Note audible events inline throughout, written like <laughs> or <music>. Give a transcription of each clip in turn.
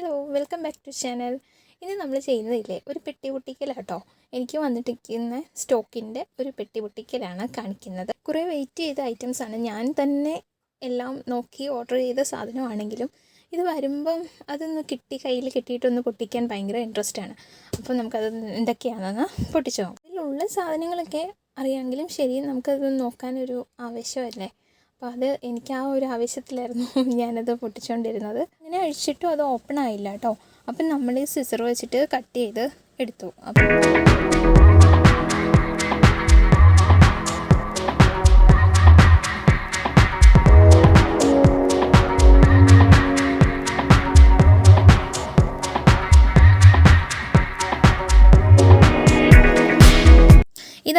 Hello welcome back to channel ഇന്ന് നമ്മൾ ചെയ്യുന്നതില്ലേ ഒരു പെട്ടി പൊട്ടിക്കലാട്ടോ എനിക്ക് വന്നിട്ടിരിക്കുന്ന സ്റ്റോക്കിന്റെ ഒരു പെട്ടി പൊട്ടിക്കലാണ് കാണിക്കുന്നത്. കുറേ വെയിറ്റ് ചെയ്ത ഐറ്റംസാണ് ഞാൻ തന്നെ എല്ലാം നോക്കി ഓർഡർ ചെയ്ത സാധനമാണെങ്കിലും ഇത് വരുമ്പം അതൊന്ന് കിട്ടി കയ്യിൽ കിട്ടിയിട്ടൊന്ന് പൊട്ടിക്കാൻ ഭയങ്കര ഇൻട്രസ്റ്റ് ആണ്. അപ്പോൾ നമുക്കത് എന്തൊക്കെയാണെന്ന് പൊട്ടിച്ചു നോക്കാം. ഇതിലുള്ള സാധനങ്ങളൊക്കെ അറിയാമെങ്കിലും ശരി നമുക്കത് നോക്കാനൊരു ആവേശമല്ലേ? അപ്പോൾ അത് എനിക്ക് ആ ഒരു ആവശ്യത്തിലായിരുന്നു <laughs> ഞാനത് പൊട്ടിച്ചുകൊണ്ടിരുന്നത് അങ്ങനെ അഴിച്ചിട്ടും അത് ഓപ്പൺ ആയില്ല കേട്ടോ. അപ്പം നമ്മൾ ഈ സിസർ വെച്ചിട്ട് കട്ട് ചെയ്ത് എടുത്തു. അപ്പം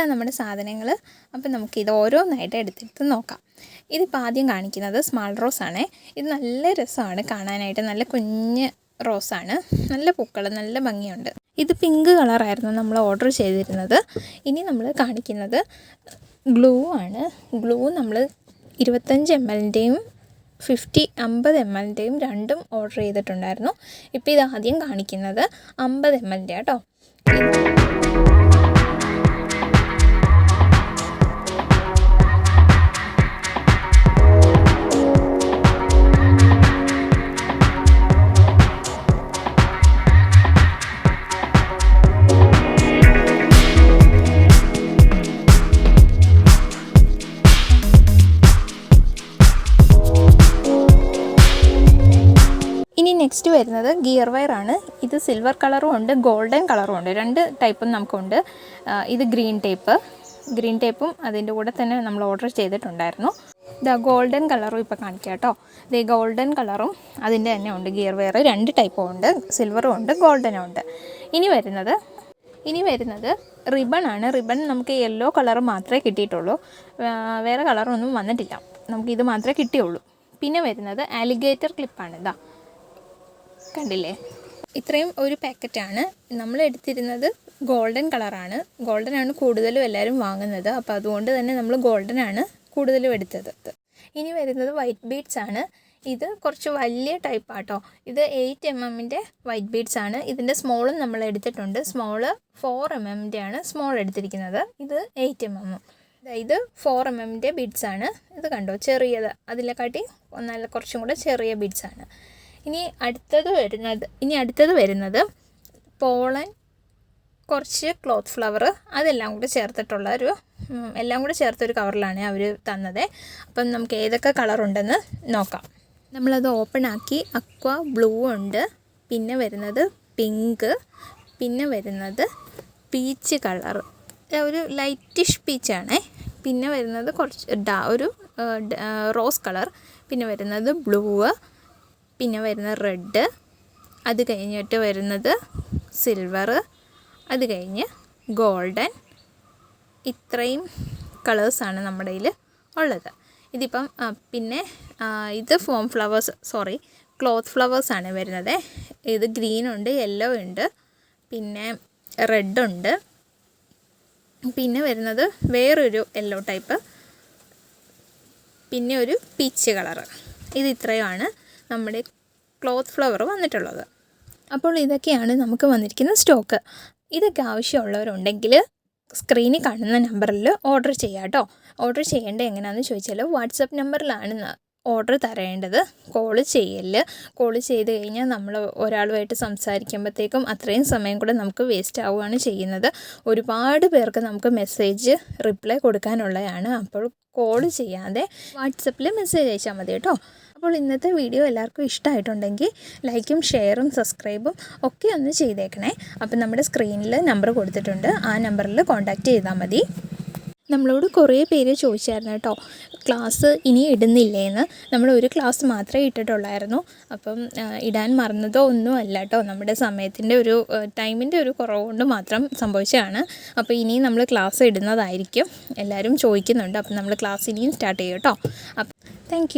ഇതാണ് നമ്മുടെ സാധനങ്ങൾ അപ്പം നമുക്ക് ഇത് ഓരോന്നായിട്ട് എടുത്തെടുത്ത് നോക്കാം. ഇതിപ്പോൾ ആദ്യം കാണിക്കുന്നത് സ്മാൾ റോസ് ആണേ. ഇത് നല്ല രസമാണ് കാണാനായിട്ട്. നല്ല കുഞ്ഞ് റോസാണ് നല്ല പൂക്കൾ നല്ല ഭംഗിയുണ്ട്. ഇത് പിങ്ക് കളറായിരുന്നു നമ്മൾ ഓർഡർ ചെയ്തിരുന്നത്. ഇനി നമ്മൾ കാണിക്കുന്നത് ഗ്ലൂ ആണ്. ഗ്ലൂ നമ്മൾ ഇരുപത്തഞ്ച് എം എല്ലിന്റെയും ഫിഫ്റ്റി അമ്പത് എം എല്ലിന്റെയും രണ്ടും ഓർഡർ ചെയ്തിട്ടുണ്ടായിരുന്നു. ഇപ്പോൾ ഇത് ആദ്യം കാണിക്കുന്നത് അമ്പത് എം എല്ലിന്റെ കേട്ടോ നെക്സ്റ്റ് വരുന്നത് ഗിയർ വയർ ആണ്. ഇത് സിൽവർ കളറും ഉണ്ട് ഗോൾഡൻ കളറും ഉണ്ട്. രണ്ട് ടൈപ്പും നമുക്കുണ്ട്. ഇത് ഗ്രീൻ ടേപ്പ് ഗ്രീൻ ടേപ്പും അതിന്റെ കൂടെ തന്നെ നമ്മൾ ഓർഡർ ചെയ്തിട്ടുണ്ടായിരുന്നു. ഇതാ ഗോൾഡൻ കളറും ഇപ്പോൾ കാണിക്കാം കേട്ടോ. ഇത് ഗോൾഡൻ കളറും അതിന്റെ തന്നെ ഉണ്ട് ഗിയർ വയർ രണ്ട് ടൈപ്പും ഉണ്ട്. സിൽവറും ഉണ്ട് ഗോൾഡനും ഉണ്ട്. ഇനി വരുന്നത് ഇനി വരുന്നത് റിബൺ ആണ്. റിബൺ നമുക്ക് യെല്ലോ കളർ മാത്രമേ കിട്ടിയിട്ടുള്ളൂ. വേറെ കളറൊന്നും വന്നിട്ടില്ല. നമുക്ക് ഇത് മാത്രമേ കിട്ടിയുള്ളൂ. പിന്നെ വരുന്നത് ആലിഗേറ്റർ ക്ലിപ്പാണ് ഇതാ കണ്ടില്ലേ? ഇത്രയും ഒരു പാക്കറ്റാണ്. നമ്മൾ എടുത്തിരുന്നത് ഗോൾഡൻ കളറാണ്. ഗോൾഡൻ ആണ് കൂടുതലും എല്ലാവരും വാങ്ങുന്നത്. അപ്പോൾ അതുകൊണ്ട് തന്നെ നമ്മൾ ഗോൾഡൻ ആണ് കൂടുതലും എടുത്തത്. ഇനി വരുന്നത് വൈറ്റ് ബീഡ്സ് ആണ്. ഇത് കുറച്ച് വലിയ ടൈപ്പ് ആട്ടോ. ഇത് എയ്റ്റ് എം എമ്മിന്റെ വൈറ്റ് ബീഡ്സ് ആണ്. ഇതിന്റെ സ്മോളും നമ്മൾ എടുത്തിട്ടുണ്ട്. സ്മോൾ ഫോർ എം എമ്മിന്റെ ആണ് സ്മോൾ എടുത്തിരിക്കുന്നത്. ഇത് എയ്റ്റ് എം എമ്മും ഇത് ഫോർ എം എമ്മിന്റെ ബീഡ്സ് ആണ്. ഇത് കണ്ടോ? ചെറിയത്. അതിലെക്കാട്ടി നല്ല കുറച്ചും കൂടെ ചെറിയ ബീഡ്സ് ആണ്. ഇനി അടുത്തത് വരുന്നത് ഇനി അടുത്തത് വരുന്നത് പോളൻ കുറച്ച് ക്ലോത്ത് ഫ്ലവർ അതെല്ലാം കൂടെ ചേർത്തിട്ടുള്ള ഒരു എല്ലാം കൂടെ ചേർത്തൊരു കവറിലാണ് അവർ തന്നത്. അപ്പം നമുക്ക് ഏതൊക്കെ കളർ ഉണ്ടെന്ന് നോക്കാം. നമ്മളത് ഓപ്പൺ ആക്കി അക്വ ബ്ലൂ ഉണ്ട് പിന്നെ വരുന്നത് പിങ്ക് പിന്നെ വരുന്നത് പീച്ച് കളർ. ഒരു ലൈറ്റിഷ് പീച്ചാണേ പിന്നെ വരുന്നത് കുറച്ച് ഡാ ഒരു റോസ് കളർ പിന്നെ വരുന്നത് ബ്ലൂ പിന്നെ വരുന്ന റെഡ് അത് കഴിഞ്ഞിട്ട് വരുന്നത് സിൽവർ അത് കഴിഞ്ഞ് ഗോൾഡൻ ഇത്രയും കളേഴ്സാണ് നമ്മുടെ കയ്യിൽ ഉള്ളത്. ഇതിപ്പം പിന്നെ ഇത് ഫോം ഫ്ലവേഴ്സ് സോറി ക്ലോത്ത് ഫ്ലവേഴ്സാണ് വരുന്നത്. ഇത് ഗ്രീൻ ഉണ്ട് യെല്ലോ ഉണ്ട് പിന്നെ റെഡ് ഉണ്ട്. പിന്നെ വരുന്നത് വേറൊരു യെല്ലോ ടൈപ്പ് പിന്നെ ഒരു പീച്ച് കളറ് ഇത് ഇത്രയുമാണ്. നമ്മുടെ ക്ലോത്ത് ഫ്ലവർ വന്നിട്ടുള്ളത്. അപ്പോൾ ഇതൊക്കെയാണ് നമുക്ക് വന്നിരിക്കുന്ന സ്റ്റോക്ക് ഇതൊക്കെ ആവശ്യമുള്ളവരുണ്ടെങ്കിൽ സ്ക്രീനിൽ കാണുന്ന നമ്പറിൽ ഓർഡർ ചെയ്യാം കേട്ടോ ഓർഡർ ചെയ്യേണ്ടത് എങ്ങനെയാണെന്ന് ചോദിച്ചാൽ വാട്സപ്പ് നമ്പറിലാണ് ഓർഡർ തരേണ്ടത്. കോൾ ചെയ്യൽ കോൾ ചെയ്ത് കഴിഞ്ഞാൽ നമ്മൾ ഒരാളുമായിട്ട് സംസാരിക്കുമ്പോഴത്തേക്കും അത്രയും സമയം കൂടെ നമുക്ക് വേസ്റ്റ് ആവുകയാണ് ചെയ്യുന്നത്. ഒരുപാട് പേർക്ക് നമുക്ക് മെസ്സേജ് റിപ്ലൈ കൊടുക്കാനുള്ളതാണ്. അപ്പോൾ കോൾ ചെയ്യാതെ വാട്സപ്പിൽ മെസ്സേജ് അയച്ചാൽ മതി കേട്ടോ അപ്പോൾ ഇന്നത്തെ വീഡിയോ എല്ലാവർക്കും ഇഷ്ടമായിട്ടുണ്ടെങ്കിൽ ലൈക്കും ഷെയറും സബ്സ്ക്രൈബും ഒക്കെ ഒന്ന് ചെയ്തേക്കണേ. അപ്പം നമ്മുടെ സ്ക്രീനിൽ നമ്പർ കൊടുത്തിട്ടുണ്ട്. ആ നമ്പറിൽ കോൺടാക്റ്റ് ചെയ്താൽ മതി. നമ്മളോട് കുറേ പേര് ചോദിച്ചായിരുന്നു കേട്ടോ ക്ലാസ് ഇനി ഇടുന്നില്ലേന്ന്? നമ്മൾ ഒരു ക്ലാസ് മാത്രമേ ഇട്ടിട്ടുള്ളായിരുന്നു. അപ്പം ഇടാൻ മറന്നതോ ഒന്നും അല്ല കേട്ടോ. നമ്മുടെ സമയത്തിന്റെ ഒരു ടൈമിന്റെ ഒരു കുറവ് കൊണ്ട് മാത്രം സംഭവിച്ചതാണ്. അപ്പോൾ ഇനിയും നമ്മൾ ക്ലാസ് ഇടുന്നതായിരിക്കും. എല്ലാവരും ചോദിക്കുന്നുണ്ട്. അപ്പം നമ്മൾ ക്ലാസ് ഇനിയും സ്റ്റാർട്ട് ചെയ്യും കേട്ടോ. അപ്പം താങ്ക്